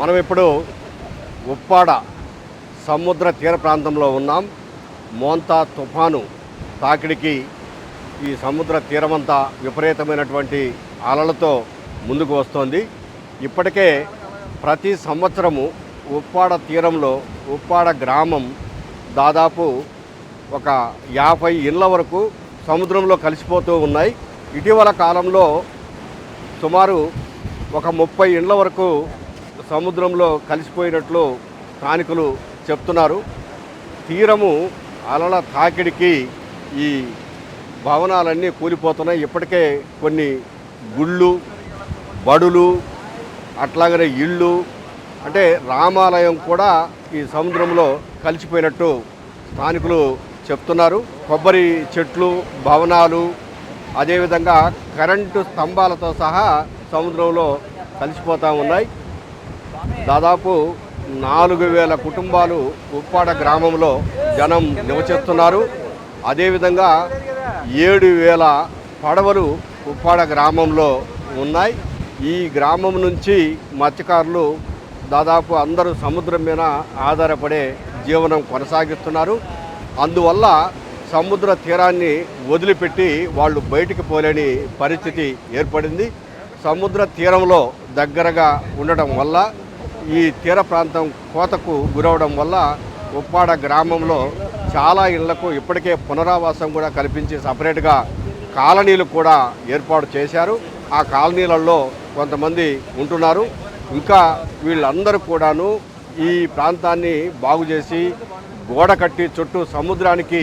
మనం ఇప్పుడు ఉప్పాడ సముద్ర తీర ప్రాంతంలో ఉన్నాం. మోంతా తుఫాను తాకిడికి ఈ సముద్ర తీరమంతా విపరీతమైనటువంటి అలలతో ముందుకు వస్తోంది. ఇప్పటికే ప్రతి సంవత్సరము ఉప్పాడ తీరంలో ఉప్పాడ గ్రామం దాదాపు ఒక యాభై ఇళ్ళ వరకు సముద్రంలో కలిసిపోతూ ఉన్నాయి. ఇటీవల కాలంలో సుమారు ఒక ముప్పై ఇండ్ల వరకు సముద్రంలో కలిసిపోయినట్లు స్థానికులు చెప్తున్నారు. తీరము అలల తాకిడికి ఈ భవనాలన్నీ కూలిపోతున్నాయి. ఇప్పటికే కొన్ని గుళ్ళు బడులు అట్లాగనే ఇళ్ళు అంటే రామాలయం కూడా ఈ సముద్రంలో కలిసిపోయినట్టు స్థానికులు చెప్తున్నారు. కొబ్బరి చెట్లు భవనాలు అదేవిధంగా కరెంటు స్తంభాలతో సహా సముద్రంలో కలిసిపోతూ ఉన్నాయి. దాదాపు నాలుగు వేల కుటుంబాలు ఉప్పాడ గ్రామంలో జనం నివసిస్తున్నారు. అదేవిధంగా ఏడు వేల పడవలు ఉప్పాడ గ్రామంలో ఉన్నాయి. ఈ గ్రామం నుంచి మత్స్యకారులు దాదాపు అందరూ సముద్రం మీద ఆధారపడే జీవనం కొనసాగిస్తున్నారు. అందువల్ల సముద్ర తీరాన్ని వదిలిపెట్టి వాళ్ళు బయటికి పోలేని పరిస్థితి ఏర్పడింది. సముద్ర తీరంలో దగ్గరగా ఉండడం వల్ల ఈ తీర ప్రాంతం కోతకు గురవడం వల్ల ఉప్పాడ గ్రామంలో చాలా ఇళ్ళకు ఇప్పటికే పునరావాసం కూడా కల్పించి సపరేట్గా కాలనీలు కూడా ఏర్పాటు చేశారు. ఆ కాలనీలలో కొంతమంది ఉంటున్నారు. ఇంకా వీళ్ళందరూ కూడాను ఈ ప్రాంతాన్ని బాగు చేసి గోడ కట్టి చుట్టూ సముద్రానికి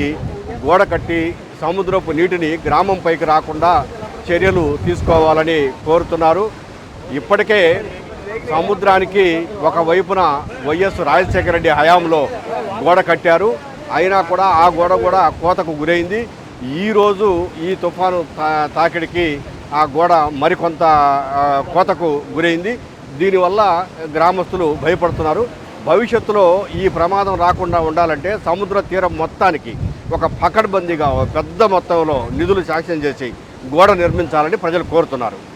గోడ కట్టి సముద్రపు నీటిని గ్రామం పైకి రాకుండా చర్యలు తీసుకోవాలని కోరుతున్నారు. ఇప్పటికే సముద్రానికి ఒకవైపున వైఎస్ రాజశేఖర రెడ్డి హయాంలో గోడ కట్టారు. అయినా కూడా ఆ గోడ కూడా కోతకు గురైంది. ఈరోజు ఈ తుఫాను తా- తాకిడికి ఆ గోడ మరికొంత కోతకు గురైంది. దీనివల్ల గ్రామస్తులు భయపడుతున్నారు. భవిష్యత్తులో ఈ ప్రమాదం రాకుండా ఉండాలంటే సముద్ర తీరం మొత్తానికి ఒక పకడ్బందీగా ఒక పెద్ద మొత్తంలో నిధులు శాంక్షన్ చేసి గోడ నిర్మించాలని ప్రజలు కోరుతున్నారు.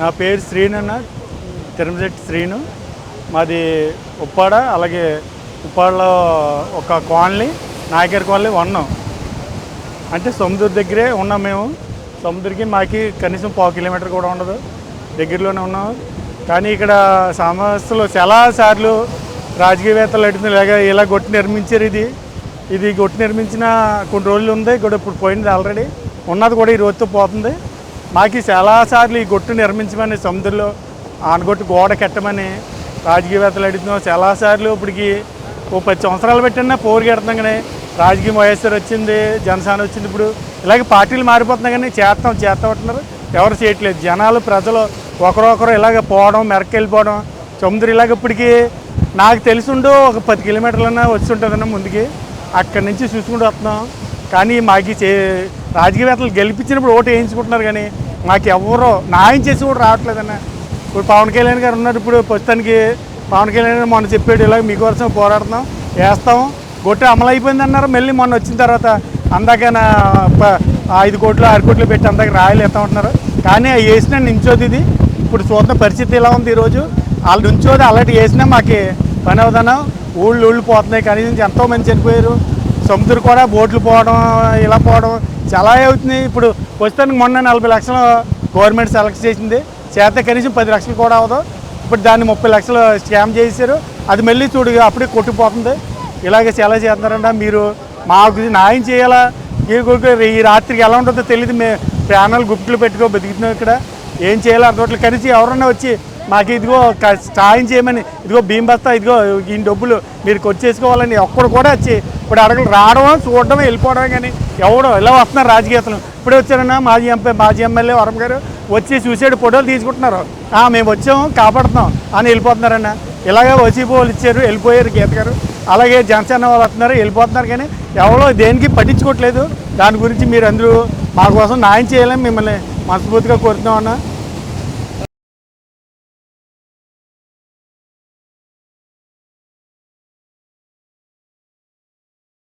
నా పేరు శ్రీను అన్న తిరుమలశెట్టి శ్రీను. మాది ఉప్పాడ అలాగే ఉప్పాడలో ఒక కాలనీ నాయకర్ కాలనీ ఉన్నాం. అంటే సముద్రం దగ్గరే ఉన్నాం మేము. సముద్రకి మాకి కనీసం పావు కిలోమీటర్ కూడా ఉండదు. దగ్గరలోనే ఉన్నాం. కానీ ఇక్కడ సమస్యలు చాలా సార్లు రాజకీయవేత్తలు అడిగిన ఇలాగ ఇలా గొట్టి నిర్మించారు ఇది. ఇది గొట్టి నిర్మించిన కొన్ని రోజులు ఉంది. కూడా ఇప్పుడు పోయింది ఆల్రెడీ ఉన్నది కూడా ఈ రోజుతో పోతుంది. మాకు చాలాసార్లు ఈ గొట్టు నిర్మించమని సముద్రంలో ఆనగొట్టు గోడ కట్టమని రాజకీయవేత్తలు అడుగుతున్నాం. చాలాసార్లు ఇప్పటికి ఓ పది సంవత్సరాలు పెట్టినా పోరు కడుతున్నాం కానీ రాజకీయం వైఎస్ఆర్ వచ్చింది జనసేన వచ్చింది ఇప్పుడు. ఇలాగే పార్టీలు మారిపోతున్నాయి కానీ చేస్తాం చేస్తాం అంటున్నారు ఎవరు చేయట్లేదు. జనాలు ప్రజలు ఒకరొకరు ఇలాగ పోవడం మెరక్కి వెళ్ళిపోవడం సముద్రం ఇలాగ ఇప్పటికి నాకు తెలిసిండు ఒక పది కిలోమీటర్లన్నా వచ్చి ఉంటుందన్న ముందుకి. అక్కడి నుంచి చూసుకుంటూ వస్తున్నాం. కానీ మాకు చే రాజకీయవేత్తలు గెలిపించినప్పుడు ఓటు వేయించుకుంటున్నారు కానీ మాకు ఎవరో న్యాయం చేసి కూడా రావట్లేదన్న. ఇప్పుడు పవన్ కళ్యాణ్ గారు ఉన్నారు ఇప్పుడు ప్రస్తుతానికి. పవన్ కళ్యాణ్ గారు మొన్న చెప్పాడు ఇలా మీకోసం పోరాడుతాం వేస్తాం గొట్టె అమలు అయిపోయింది అన్నారు మళ్ళీ మొన్న వచ్చిన తర్వాత అందాక నా ఐదు కోట్లు ఆరు కోట్లు పెట్టి అందాక రాయలు ఎత్తామంటున్నారు కానీ అవి వేసినా నించోది ఇది. ఇప్పుడు చూద్దాం పరిస్థితి ఎలా ఉంది ఈరోజు? వాళ్ళు నుంచోది అలాంటి వేసినా మాకు పని అవుతాను ఊళ్ళు ఊళ్ళు పోతున్నాయి. కనీసం ఎంతో మంది చనిపోయారు. సముద్రం కూడా బోట్లు పోవడం ఇలా పోవడం చాలా అవుతుంది ఇప్పుడు ప్రస్తుతానికి మొన్న నలభై లక్షలు గవర్నమెంట్ సెలెక్ట్ చేసింది. చేత కనీసం పది లక్షలు కూడా అవదు. ఇప్పుడు దాన్ని ముప్పై లక్షలు స్కామ్ చేశారు అది మళ్ళీ చూడు అప్పుడే కొట్టిపోతుంది ఇలాగే చాలా చేస్తున్నారంట. మీరు మాకు న్యాయం చేయాలా? ఈ ఈ రాత్రికి ఎలా ఉంటుందో తెలియదు మే ప్రాణాలు గుప్తులు పెట్టుకో బతుకుతున్నాం ఇక్కడ. ఏం చేయాలో అర్థం కనీసం ఎవరన్నా వచ్చి మాకు ఇదిగో సాయం చేయమని ఇదిగో భీం బస్తా ఇదిగో ఈ డబ్బులు మీరు కొచ్చేసుకోవాలని ఒక్కడు కూడా వచ్చి ఇప్పుడు అడగలు రావడం చూడడం వెళ్ళిపోవడం కానీ ఎవడో ఇలా వస్తున్నారు రాజకీయతలు ఇప్పుడే వచ్చారన్నా మాజీ ఎంపీ మాజీ ఎమ్మెల్యే వరం గారు వచ్చి చూసాడు ఫోటోలు తీసుకుంటున్నారు. మేము వచ్చాము కాపాడుతున్నాం అని వెళ్ళిపోతున్నారన్న. ఇలాగే వసీపోలు వాళ్ళు ఇచ్చారు వెళ్ళిపోయారు గీత గారు. అలాగే జనసేన వాళ్ళు వస్తున్నారు వెళ్ళిపోతున్నారు కానీ ఎవరో దేనికి పట్టించుకోవట్లేదు. దాని గురించి మీరు అందరూ మా కోసం న్యాయం చేయాలని మిమ్మల్ని మనస్ఫూర్తిగా కోరుతున్నాం అన్నా.